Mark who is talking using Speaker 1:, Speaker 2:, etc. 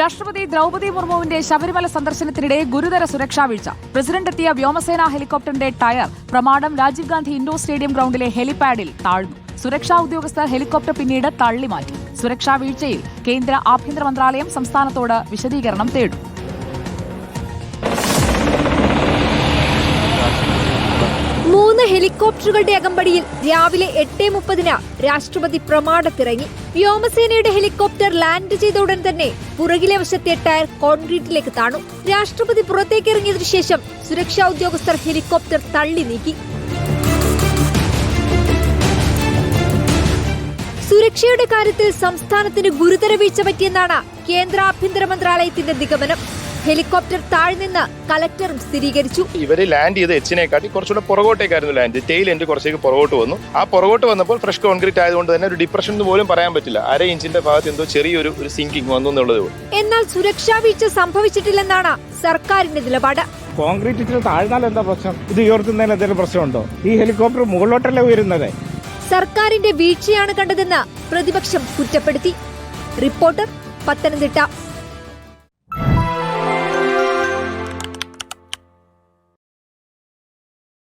Speaker 1: രാഷ്ട്രപതി ദ്രൗപതി മുർമുവിന്റെ ശബരിമല സന്ദർശനത്തിനിടെ ഗുരുതര സുരക്ഷാ വീഴ്ച. പ്രസിഡന്റ് എത്തിയ വ്യോമസേനാ ഹെലികോപ്റ്ററിന്റെ ടയർ പ്രമാണം രാജീവ് ഗാന്ധി ഇൻഡോർ സ്റ്റേഡിയം ഗ്രൗണ്ടിലെ ഹെലിപാഡിൽ താഴ്ന്നു. സുരക്ഷാ ഉദ്യോഗസ്ഥർ ഹെലികോപ്റ്റർ പിന്നീട് തള്ളിമാറ്റി. സുരക്ഷാ വീഴ്ചയിൽ കേന്ദ്ര ആഭ്യന്തര മന്ത്രാലയം സംസ്ഥാനത്തോട് വിശദീകരണം തേടും.
Speaker 2: ഹെലികോപ്റ്ററുകളുടെ അകമ്പടിയിൽ രാവിലെ എട്ട് മുപ്പതിന് രാഷ്ട്രപതി പ്രമാണത്തിറങ്ങി. വ്യോമസേനയുടെ ഹെലികോപ്റ്റർ ലാൻഡ് ചെയ്ത ഉടൻ തന്നെ പുറകിലെ വശത്തെ ടയർ കോൺക്രീറ്റിലേക്ക് താണു. രാഷ്ട്രപതി പുറത്തേക്ക് ഇറങ്ങിയതിനു ശേഷം സുരക്ഷാ ഉദ്യോഗസ്ഥർ ഹെലികോപ്റ്റർ തള്ളി നീക്കി. സുരക്ഷയുടെ കാര്യത്തിൽ സംസ്ഥാനത്തിന് ഗുരുതര വീഴ്ച പറ്റിയെന്നാണ് കേന്ദ്ര ആഭ്യന്തര മന്ത്രാലയത്തിന്റെ നിഗമനം. ഹെലികോപ്റ്റർ നിന്ന് കളക്ടറും സ്ഥിരീകരിച്ചു.
Speaker 3: ഇവർ ലാൻഡ് ചെയ്ത് എച്ചിനെക്കാട്ടി കുറച്ചുകൂടെ പുറകോട്ടേക്കായിരുന്നു ലാൻഡ്. ടെയിൽ എൻഡ് കുറച്ചേക്ക് പുറകോട്ട് വന്നു. ആ പുറകോട്ട് വന്നപ്പോൾ ഫ്രഷ് കോൺക്രീറ്റ് ആയതുകൊണ്ട് തന്നെ ഒരു ഡിപ്രഷൻ എന്ന് പോലും പറയാൻ പറ്റില്ല. അര ഇഞ്ചിന്റെ ഭാഗത്ത് എന്തോ ചെറിയൊരു ഒരു സിങ്കിങ് വന്നു എന്നുള്ളത്
Speaker 2: എന്നാൽ സുരക്ഷാ വീഴ്ച സംഭവിച്ചിട്ടില്ലെന്നാണ് സർക്കാരിന്റെ നിലപാട്.
Speaker 4: കോൺക്രീറ്റ് ഇച്ചിരി താഴ്ന്നാൽ എന്താ പ്രശ്നം? ഇത് ഉയർത്തുന്നതിന് എന്തെങ്കിലും പ്രശ്നമുണ്ടോ? ഈ ഹെലികോപ്റ്റർ മുകളിലോട്ടല്ലേ ഉയരുന്നത്?
Speaker 2: സർക്കാരിന്റെ വീഴ്ചയാണ് കണ്ടതെന്ന് പ്രതിപക്ഷം കുറ്റപ്പെടുത്തി. റിപ്പോർട്ടർ പത്തനംതിട്ട.